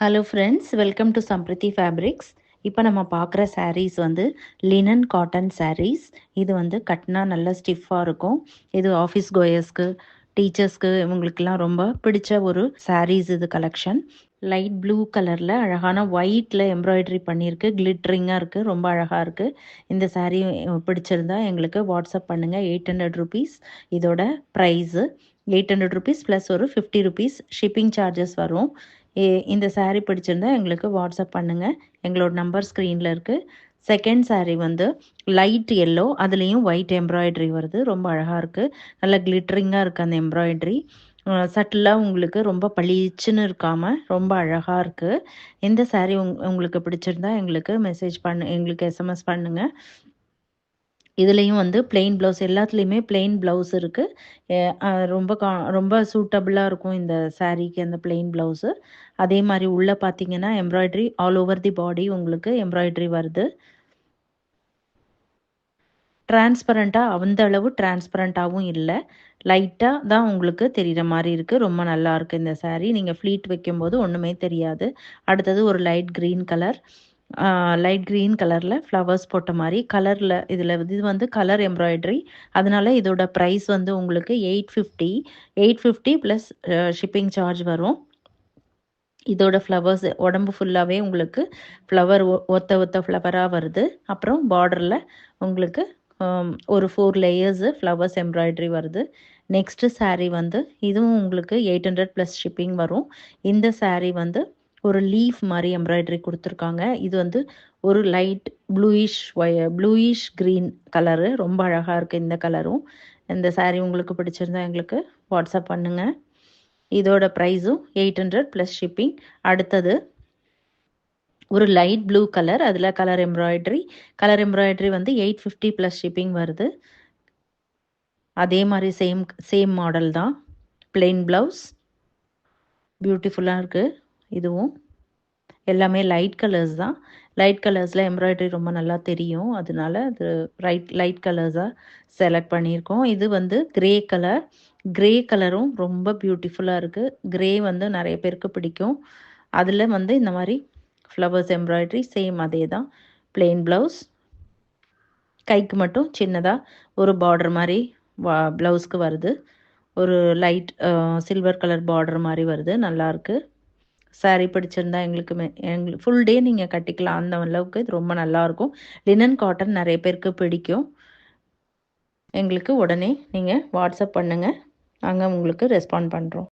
Hello friends welcome to Sampriti fabrics இப்போ நம்ம பார்க்குற சாரீஸ் வந்து லினன் காட்டன் சாரீஸ் இது வந்து கட்டினா நல்லா ஸ்டிஃபாக இருக்கும். இது ஆஃபீஸ் கோயர்ஸ்க்கு டீச்சர்ஸ்க்கு இவங்களுக்கெல்லாம் ரொம்ப பிடிச்ச ஒரு சாரீஸ் இது கலெக்ஷன் லைட் ப்ளூ கலரில் அழகான ஒயிட்டில் எம்ப்ராய்டரி பண்ணியிருக்கு. கிளிட்ரிங்காக இருக்குது ரொம்ப அழகாக இருக்குது இந்த சாரீ பிடிச்சிருந்தா எங்களுக்கு வாட்ஸ்அப் பண்ணுங்கள் எயிட் ஹண்ட்ரட் ருபீஸ் இதோட price eight hundred rupees plus ஒரு ஃபிஃப்டி ருபீஸ் ஷிப்பிங் சார்ஜஸ் வரும். இந்த சாரீ பிடிச்சிருந்தா எங்களுக்கு வாட்ஸ்அப் பண்ணுங்கள் எங்களோட நம்பர் ஸ்க்ரீனில் இருக்குது செகண்ட் சாரீ வந்து லைட் எல்லோ அதுலேயும் ஒயிட் எம்ப்ராய்டரி வருது. ரொம்ப அழகாக இருக்குது நல்லா கிளிட்டரிங்காக இருக்குது அந்த எம்ப்ராய்டரி சட்டிலாக உங்களுக்கு ரொம்ப பளிச்சுன்னு இருக்காமல் ரொம்ப அழகாக இருக்குது இந்த சாரீ உங் உங்களுக்கு பிடிச்சிருந்தா எங்களுக்கு மெசேஜ் பண்ணு எங்களுக்கு எஸ்எம்எஸ் பண்ணுங்கள் இதுலேயும் வந்து பிளெயின் ப்ளவுஸ் எல்லாத்துலேயுமே பிளெயின் ப்ளவுஸ் இருக்குது ரொம்ப கா ரொம்ப சூட்டபுளாக இருக்கும் இந்த சாரீக்கு அந்த பிளெயின் ப்ளவுஸு அதே மாதிரி உள்ளே பார்த்தீங்கன்னா embroidery all over the body உங்களுக்கு எம்ப்ராய்டரி வருது. டிரான்ஸ்பரண்ட்டாக அந்த அளவு டிரான்ஸ்பரண்ட்டாகவும் இல்லை. லைட்டாக தான் உங்களுக்கு தெரிகிற மாதிரி இருக்குது ரொம்ப நல்லா இருக்குது இந்த சாரீ நீங்கள் ஃப்ளீட் வைக்கும்போது ஒன்றுமே தெரியாது. அடுத்தது ஒரு light green colour light green கலரில் ஃப்ளவர்ஸ் போட்ட மாதிரி கலரில் இதில் இது வந்து கலர் எம்ப்ராய்டரி அதனால இதோட ப்ரைஸ் வந்து உங்களுக்கு eight fifty eight fifty plus shipping charge வரும். இதோட ஃப்ளவர்ஸ் உடம்பு ஃபுல்லாகவே உங்களுக்கு ஃப்ளவர் ஒத்த ஒத்த ஃப்ளவராக வருது. அப்புறம் பார்டரில் உங்களுக்கு ஒரு ஃபோர் லேயர்ஸு ஃப்ளவர்ஸ் எம்ப்ராய்டரி வருது. நெக்ஸ்ட்டு சாரீ வந்து இதுவும் உங்களுக்கு எயிட் ஹண்ட்ரட் ப்ளஸ் ஷிப்பிங் வரும். இந்த சாரீ வந்து ஒரு லீஃப் மாதிரி எம்ப்ராய்டரி கொடுத்துருக்காங்க. இது வந்து ஒரு லைட் ப்ளூயிஷ் ஒய ப்ளூயிஷ் க்ரீன் கலரு ரொம்ப அழகாக இருக்குது இந்த கலரும் இந்த சாரீ உங்களுக்கு பிடிச்சிருந்தா எங்களுக்கு வாட்ஸ்அப் பண்ணுங்கள் இதோட ப்ரைஸும் எயிட் ஹண்ட்ரட் ப்ளஸ் ஷிப்பிங் அடுத்தது ஒரு லைட் ப்ளூ கலர் அதில் கலர் எம்ப்ராய்டரி கலர் எம்ப்ராய்டரி வந்து எயிட் ஃபிஃப்டி ப்ளஸ் ஷிப்பிங் வருது. அதே மாதிரி சேம் சேம் மாடல் தான். பிளெயின் ப்ளவுஸ் பியூட்டிஃபுல்லாக இருக்குது இதுவும் எல்லாமே லைட் கலர்ஸ் தான். லைட் கலர்ஸில் எம்ப்ராய்டரி ரொம்ப நல்லா தெரியும். அதனால அது ரைட் லைட் கலர்ஸாக செலக்ட் பண்ணியிருக்கோம். இது வந்து கிரே கலர் கிரே கலரும் ரொம்ப பியூட்டிஃபுல்லாக இருக்குது கிரே வந்து நிறைய பேருக்கு பிடிக்கும். அதில் வந்து இந்த மாதிரி ஃப்ளவர்ஸ் எம்ப்ராய்டரி சேம் அதே தான். பிளெயின் ப்ளவுஸ் கைக்கு மட்டும் சின்னதாக ஒரு பார்டர் மாதிரி வா ப்ளவுஸ்க்கு வருது. ஒரு லைட் சில்வர் கலர் பார்டர் மாதிரி வருது. நல்லாயிருக்கு saree பிடிச்சிருந்தா எங்களுக்கு எங்களுக்கு ஃபுல் டே நீங்கள் கட்டிக்கலாம். அந்த அளவுக்கு இது ரொம்ப நல்லாயிருக்கும் லினன் காட்டன் நிறைய பேருக்கு பிடிக்கும். எங்களுக்கு உடனே நீங்கள் வாட்ஸ்அப் பண்ணுங்கள் நாங்கள் உங்களுக்கு ரெஸ்பாண்ட் பண்ணுறோம்